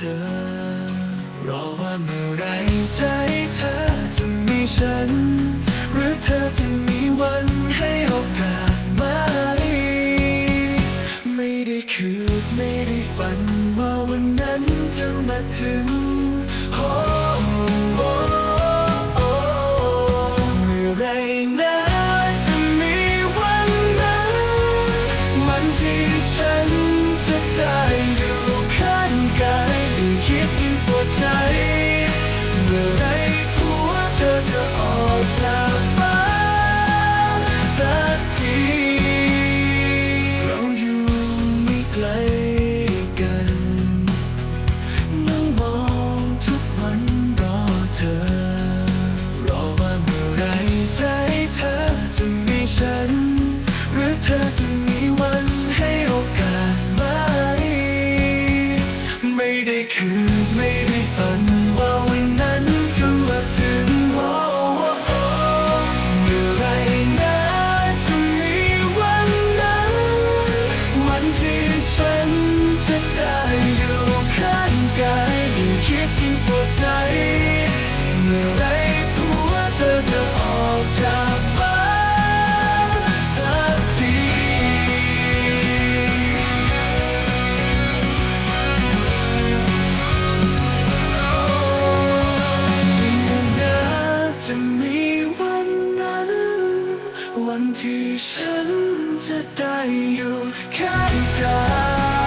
ธอ รอว่าเมื่อไรใจเธอจะมีฉัน หรือเธอจะมีวันให้โอกาสไหม ไม่ได้คืดไม่ได้ฝันว่าวันนั้นจะมาถึง oh, oh, เมื่อไรนะจะมีวันนั้น วันที่ฉันจะได้ดูข้างกัน you. ฉันจะได้อยู่ข้างกายยิ่งคิดยิ่งปวดใจ ที่ฉันจะได้อยู่แค่กัน